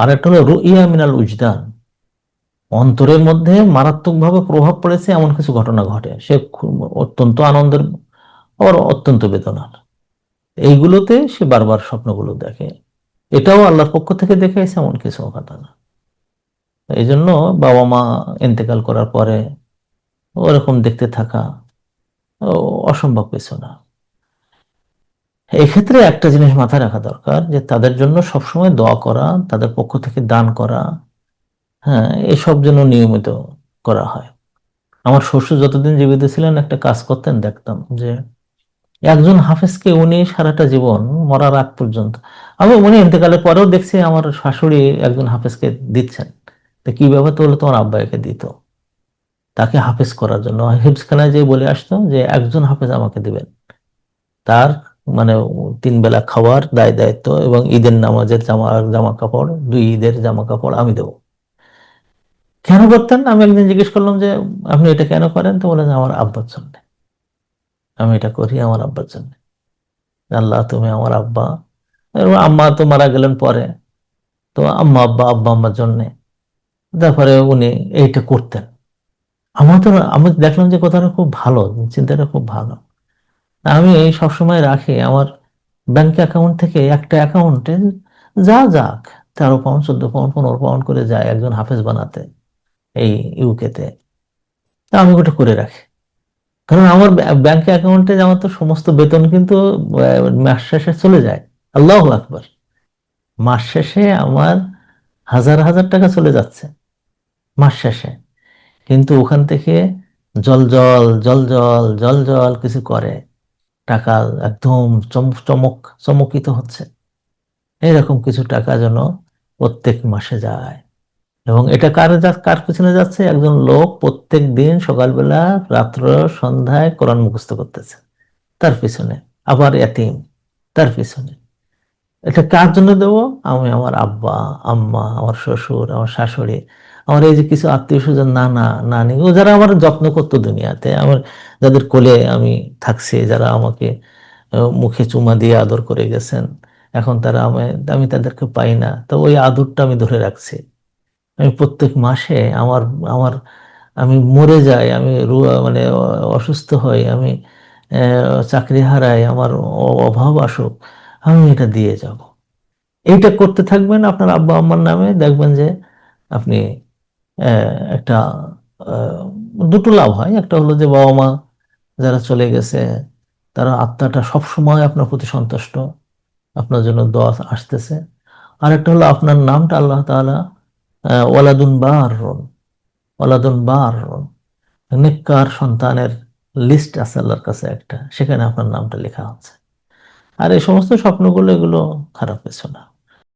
আর একটা হলো রুইয়া মিনাল উজদান। অন্তরের মধ্যে মারাত্মকভাবে প্রভাব পড়েছে, এমন কিছু ঘটনা ঘটে। সে অত্যন্ত আনন্দের, আবার অত্যন্ত বেদনার। এইগুলোতে সে বারবার স্বপ্নগুলো দেখে। এটাও আল্লাহর পক্ষ থেকে দেখে এসে এমন কিছু ঘটনা। এই জন্য বাবা মা ইন্তেকাল করার পরে ওরকম দেখতে থাকা অসম্ভব কিছু না। এক্ষেত্রে একটা জিনিস মাথায় রাখা দরকার যে তাদের জন্য সবসময় দোয়া করা, তাদের পক্ষ থেকে দান করা হ্যাঁ এসব যেন নিয়মিত করা হয়। আমার শ্বশুর যতদিন জীবিত ছিলেন, একটা কাজ করতেন, দেখতাম যে একজন হাফেজকে উনি সারাটা জীবন মরার আগ পর্যন্ত, আমি উনি ইন্তেকালের পরেও দেখছি আমার শাশুড়ি একজন হাফেজকে দিচ্ছেন। তো কি ব্যাপার? তো হলো তোমার আব্বাইকে দিত। তাকে হাফেজ করার জন্য। হিফজখানায় যে বলে আসতো যে একজন হাফেজ আমাকে দিবেন। তার মানে তিন বেলা খাওয়ার দায় দায়িত্ব এবং ঈদের নামাজের জামা জামা কাপড়, দুই ঈদের জামা কাপড় আমি দেবো। কেন করতেন? আমি একদিন জিজ্ঞেস করলাম যে, আপনি এটা কেন করেন? তো বলেন আমার আব্বার জন্য। আমি এটা করি আমার আব্বার জন্য। আল্লাহ, তুমি আমার আব্বা। আম্মা তো মারা গেলেন পরে। তো আম্মা, আব্বা আব্বা আম্মার জন্যে। তারপরে উনি এইটা করতেন। আমার তো, আমি দেখলাম যে কথাটা খুব ভালো, চিন্তাটা খুব ভালো। আমি সবসময় রাখি আমার ব্যাংক অ্যাকাউন্ট থেকে একটা অ্যাকাউন্টে যা যাক, তেরো পাউন্ড চোদ্দ পাউন্ড পনেরো পাউন্ড করে যায় একজন হাফেজ বানাতে এই ইউকেতে তা। আমি ওটা করে রাখি। কারণ আমার ব্যাংক অ্যাকাউন্টে আমার তো সমস্ত বেতন কিন্তু মাস শেষে চলে যায়। আল্লাহ আকবার। মাস শেষে আমার হাজার হাজার টাকা চলে যাচ্ছে মাস শেষে। কিন্তু ওখান থেকে জল জল জল জল জল জল কিছু করে। টাকা একদম চমক চমক, চমকিত হচ্ছে। এরকম কিছু টাকা যেন প্রত্যেক মাসে যায়। এবং এটা কার কার পিছনে যাচ্ছে? একজন লোক প্রত্যেক দিন সকালবেলা, রাত্র, সন্ধ্যায় কোরআন মুখস্থ করতেছে। তার পিছনে। আবার এতিম, তার পিছনে। এটা কার জন্য দেব? আমি আমার আব্বা, আম্মা, আমার শ্বশুর, আমার শাশুড়ি আমার এই যে কিছু আত্মীয় স্বজন নানা নানি ও যারা আমার যত্ন করতো দুনিয়াতে, আমার যাদের কোলে আমি থাকছি, যারা আমাকে মুখে চুমা দিয়ে আদর করে গেছেন, এখন তারা আমি আমি তাদেরকে পাই না, তো ওই আদরটা আমি ধরে রাখছি। আমি প্রত্যেক মাসে আমার আমার, আমি মরে যাই, আমি মানে অসুস্থ হই, আমি চাকরি হারাই, আমার অভাব আসুক, আমি এটা দিয়ে যাব। এইটা করতে থাকবেন আপনার আব্বা আম্মার নামে, দেখবেন যে আপনি একটা দুটো লাভ হয়। একটা হলো যে বাবা মা যারা চলে গেছে তারা আত্মাটা সব সময় আপনার প্রতি সন্তুষ্ট আপনার জন্য দোয়া আসতেছে। আর একটা হলো আপনার নামটা আল্লাহ তাআলা আহ, ওয়ালাদুন বাররুন ওয়ালাদুন বাররুন নেককার সন্তানের লিস্ট আছে আল্লাহর কাছে একটা সেখানে আপনার নামটা লেখা আছে আর এই সমস্ত স্বপ্নগুলো এগুলো খারাপ কিছু না।